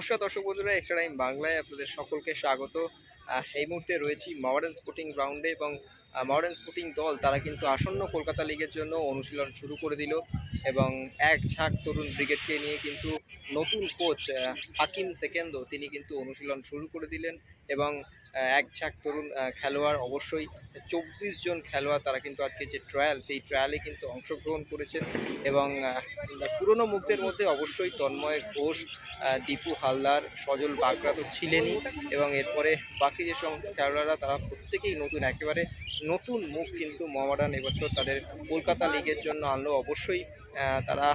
নমস্কার দর্শক বন্ধুরা, এক্সট্রা টাইম বাংলায় আপনাদের সকলকে স্বাগত। এই মুহূর্তে রয়েছি মডার্ন স্পোর্টিং গ্রাউন্ডে এবং মডার্ন স্পোর্টিং দল, তারা কিন্তু আসন্ন কলকাতা লিগের জন্য অনুশীলন শুরু করে দিল এবং এক ঝাঁক তরুণ ব্রিগেডকে নিয়ে কিন্তু নতুন কোচ হাকিম সেকেন্দ, তিনি কিন্তু অনুশীলন শুরু করে দিলেন। এবং এক ঝাঁক তরুণ খেলোয়াড় অবশ্যই চব্বিশ জন খেলোয়াড় তারা কিন্তু আজকে যে ট্রায়াল সেই ট্রায়ালে কিন্তু অংশগ্রহণ করেছেন এবং পুরনো মুখদের মধ্যে অবশ্যই তন্ময় ঘোষ দীপু হালদার, সজল বাগরা তো ছিলেনই এবং এরপরে বাকি যে সমস্ত খেলোয়াড়রা, তারা প্রত্যেকেই নতুন, একেবারে নতুন মুখ কিন্তু মোহামেডান এবছর তাদের কলকাতা লিগের জন্য আনলো। অবশ্যই তারা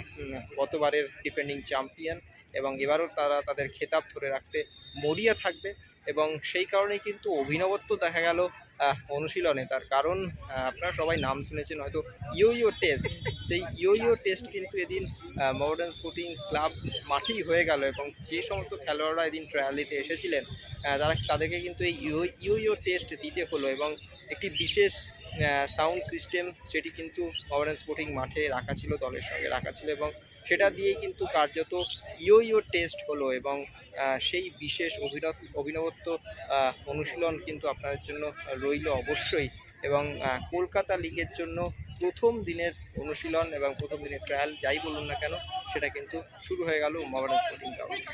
গতবারের ডিফেন্ডিং চ্যাম্পিয়ন এবং এবারও তারা তাদের খেতাব ধরে রাখতে মরিয়া থাকবে এবং সেই কারণেই কিন্তু অভিনবত্ব দেখা গেল অনুশীলনে। তার কারণ আপনারা সবাই নাম শুনেছেন, হয়তো ইয়ো ইয়ো টেস্ট। সেই ইয়ো ইয়ো টেস্ট কিন্তু এদিন মডার্ন স্পোর্টিং ক্লাব মাঠেই হয়ে গেল এবং যে সমস্ত খেলোয়াড়রা এদিন ট্রায়াল দিতে এসেছিলেন তারা তাদেরকে কিন্তু এই ইয়ো ইয়ো ইয়ো টেস্ট দিতে হলো এবং একটি বিশেষ সাউন্ড সিস্টেম সেটি কিন্তু মডার্ন স্পোর্টিং মাঠে রাখা ছিল, দলের সঙ্গে রাখা ছিল এবং সেটা দিয়েই কিন্তু কার্যত ইও ইও টেস্ট হলো এবং সেই বিশেষ অভিনব অভিনবত্ব অনুশীলন কিন্তু আপনাদের জন্য রইল অবশ্যই এবং কলকাতা লিগের জন্য প্রথম দিনের অনুশীলন এবং প্রথম দিনের ট্রায়াল যাই বলুন না কেন, সেটা কিন্তু শুরু হয়ে গেল Mohammedan Sporting ground.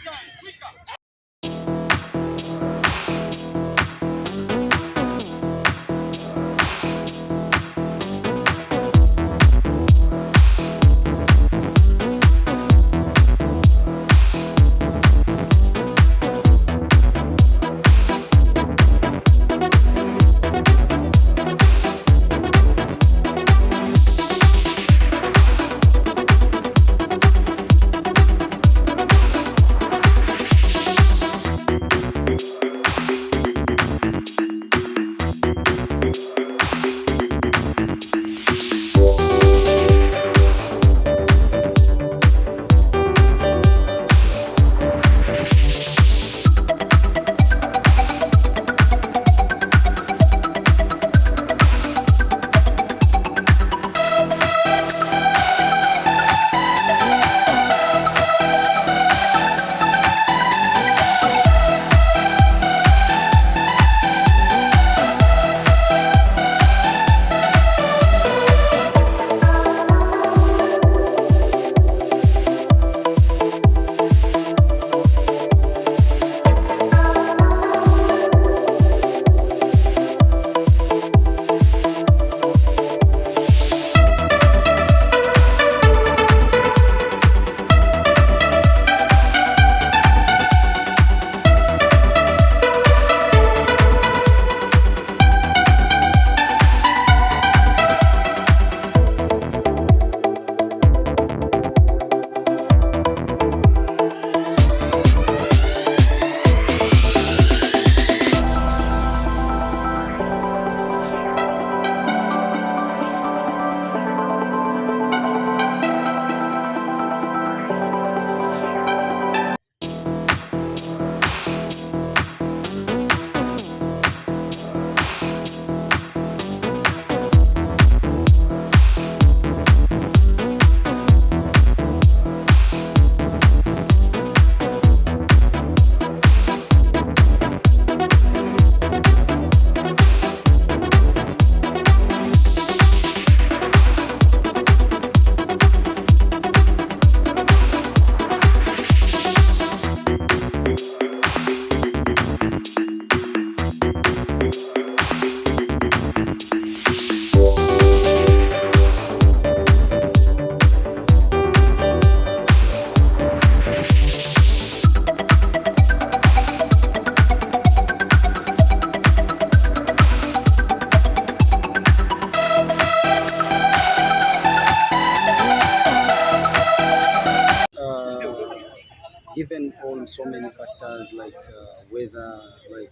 Given all so many factors like uh, weather, like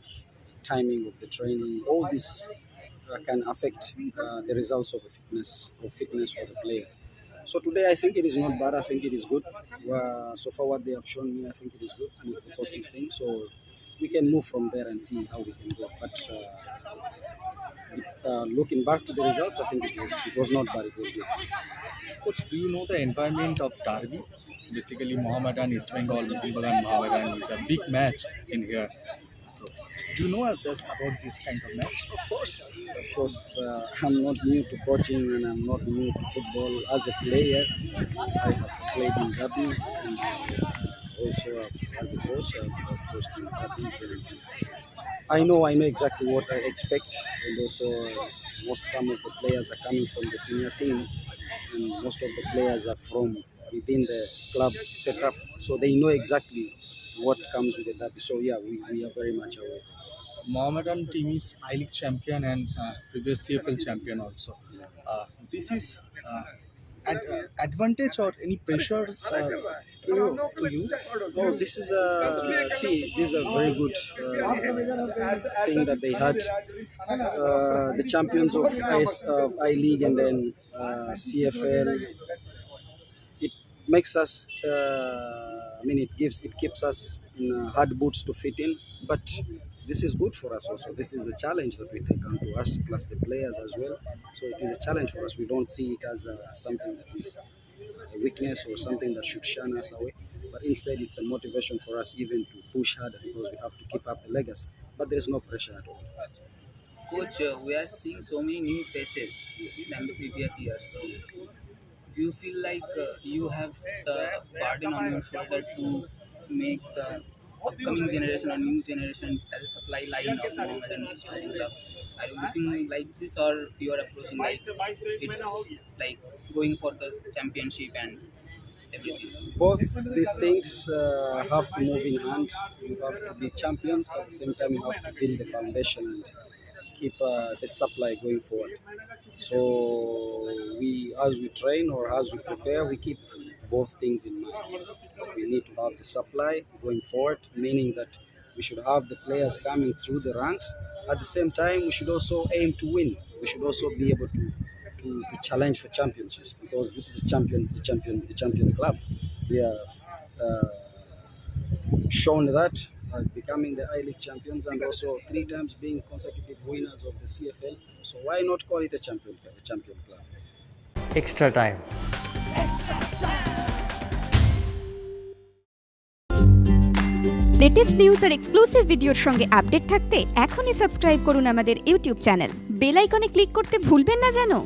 timing of the training, all this uh, can affect uh, the results of the fitness of fitness for the player. So today I think it is not bad. I think it is good. Uh, so far what they have shown me, I think it is good and it's a positive thing. So we can move from there and see how we can go. But uh, uh, looking back to the results, I think it was it was not bad. It was good. Coach, do you know the environment of Derby? Basically Mohammedan East Bengal, Mohammedan Mohammedan is a big match in here. So, do you know this, about this kind of match? Of course, of course, uh, I'm not new to coaching and I'm not new to football. As a player, I have played in derbies and also as a coach, I've, coached in derbies and I know, I know exactly what I expect. And also, most some of the players are coming from the senior team, and most of the players are from within the club setup, so they know exactly what comes with the derby. So yeah, we, we are very much aware. Mohammedan team is I League champion and uh, previous CFL champion also. Uh, this is uh, ad- uh, advantage or any pressures uh, to, you, to you? Oh, this is a see. This is a very good uh, thing that they had. Uh, the champions of IS, uh, I League and then uh, CFL. Makes us. Uh, I mean, it gives it keeps us in uh, hard boots to fit in. But this is good for us also. This is a challenge that we take on to us, plus the players as well. So it is a challenge for us. We don't see it as uh, something that is a weakness or something that should shun us away. But instead, it's a motivation for us even to push harder because we have to keep up the legacy. But there's no pressure at all. Coach, uh, we are seeing so many new faces than the previous year. So, do you feel like uh, you have the burden on your shoulder to make the upcoming generation or new generation as a supply line of Mohammed and Indian club? Are you looking like this, or you are approaching like it's like going for the championship and everything? Both these things uh, have to move in hand. You have to be champions at the same time. You have to build the foundation and keep uh, the supply going forward. So we, as we train or as we prepare, we keep both things in mind. We need to have the supply going forward, meaning that we should have the players coming through the ranks. At the same time, we should also aim to win. We should also be able to to, to challenge for championships because this is a champion, a champion, a champion club. We have uh, shown that uh, becoming the I League champions and also three times being consecutive winners of the CFL. So why not call it a champion, a champion club? extra time. Latest news R exclusive ভিডিওর সঙ্গে update থাকতে এখনই subscribe করুন আমাদের YouTube channel bell icon click করতে ভুলবেন না জানো